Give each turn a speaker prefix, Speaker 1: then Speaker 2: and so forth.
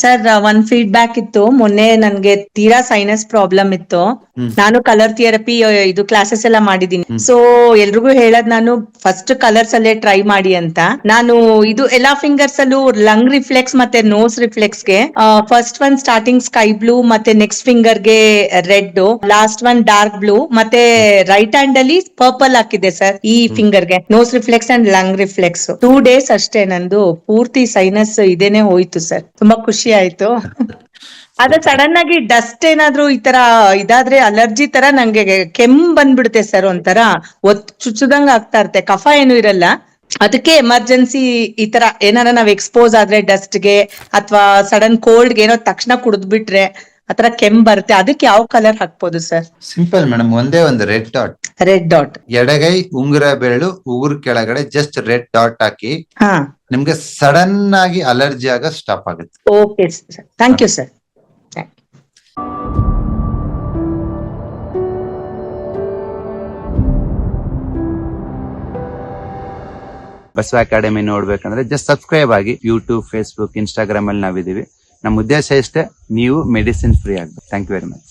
Speaker 1: Sir ಒಂದ್ feedback ಇತ್ತು. ಮೊನ್ನೆ ನನ್ಗೆ ತೀರಾ ಸೈನಸ್ ಪ್ರಾಬ್ಲಮ್ ಇತ್ತು. ನಾನು ಕಲರ್ ಥಿಯರಪಿ ಇದು ಕ್ಲಾಸಸ್ ಎಲ್ಲ ಮಾಡಿದೀನಿ. ಸೊ ಎಲ್ರಿಗೂ ಹೇಳದ್ ನಾನು ಫಸ್ಟ್ ಕಲರ್ಸ್ ಅಲ್ಲೇ ಟ್ರೈ ಮಾಡಿ ಅಂತ. ನಾನು ಇದು ಎಲ್ಲಾ ಫಿಂಗರ್ಸ್ ಅಲ್ಲೂ ಲಂಗ್ ರಿಫ್ಲೆಕ್ಸ್ ಮತ್ತೆ nose ರಿಫ್ಲೆಕ್ಸ್ಗೆ first one starting sky blue ಮತ್ತೆ next ಫಿಂಗರ್ಗೆ red last one dark blue ಮತ್ತೆ ರೈಟ್ ಹ್ಯಾಂಡ್ ಅಲ್ಲಿ ಪರ್ಪಲ್ ಹಾಕಿದೆ ಸರ್ ಈ ಫಿಂಗರ್ಗೆ. Nose reflex and lung reflex two days ಅಷ್ಟೇ ನಂದು ಪೂರ್ತಿ ಸೈನಸ್ ಇದೇನೆ ಹೋಯ್ತು ಸರ್ ತುಂಬಾ ಖುಷಿ ಆಯ್ತು. ಅದ ಸಡನ್ ಆಗಿ ಡಸ್ಟ್ ಏನಾದ್ರು ಈ ತರ ಇದಾದ್ರೆ ಅಲರ್ಜಿ ತರ ನಂಗೆ ಕೆಮ್ ಬಂದ್ಬಿಡುತ್ತೆ ಸರ್ ಒಂಥರ. ಒತ್ ಚುಚ್ಚುದಂಗ ಆಗ್ತಾ ಇರುತ್ತೆ. ಕಫ ಏನು ಇರಲ್ಲ. ಅದಕ್ಕೆ ಎಮರ್ಜೆನ್ಸಿ ಈ ತರ ಏನಾರ ನಾವ್ ಎಕ್ಸ್ಪೋಸ್ ಆದ್ರೆ ಡಸ್ಟ್ಗೆ ಅಥವಾ ಸಡನ್ ಕೋಲ್ಡ್ ಏನೋ ತಕ್ಷಣ ಕುಡಿದ್ಬಿಟ್ರೆ ಆತರ ಕೆಮ್ ಬರುತ್ತೆ. ಅದಕ್ಕೆ ಯಾವ ಕಲರ್ ಹಾಕ್ಬೋದು ಸರ್
Speaker 2: ಸಿಂಪಲ್ ಮೇಡಮ್ ಒಂದೇ ಒಂದು ರೆಡ್ ಡಾಟ್
Speaker 1: ರೆಡ್ ಡಾಟ್
Speaker 2: ಎಡಗೈ ಉಂಗುರ ಬೆರಳು ಉಗುರು ಕೆಳಗಡೆ ಜಸ್ಟ್ ರೆಡ್ ಡಾಟ್ ಹಾಕಿ
Speaker 1: ಹಾ.
Speaker 2: ನಿಮ್ಗೆ ಸಡನ್ ಆಗಿ ಅಲರ್ಜಿ ಆಗ ಸ್ಟಾಪ್ ಆಗುತ್ತೆ.
Speaker 1: Okay sir thank you sir
Speaker 3: Basava academy ನೋಡ್ಬೇಕಂದ್ರೆ ಜಸ್ಟ್ ಸಬ್ಸ್ಕ್ರೈಬ್ ಆಗಿ ಯೂಟ್ಯೂಬ್ ಫೇಸ್ಬುಕ್ ಇನ್ಸ್ಟಾಗ್ರಾಮ್ ಅಲ್ಲಿ ನಾವಿದೀವಿ ನಮ್ಮ ಉದ್ದೇಶ ಇಷ್ಟೇ ನೀವು ಮೆಡಿಸಿನ್ ಫ್ರೀ ಆಗ್ಬೇಕು. Thank you very much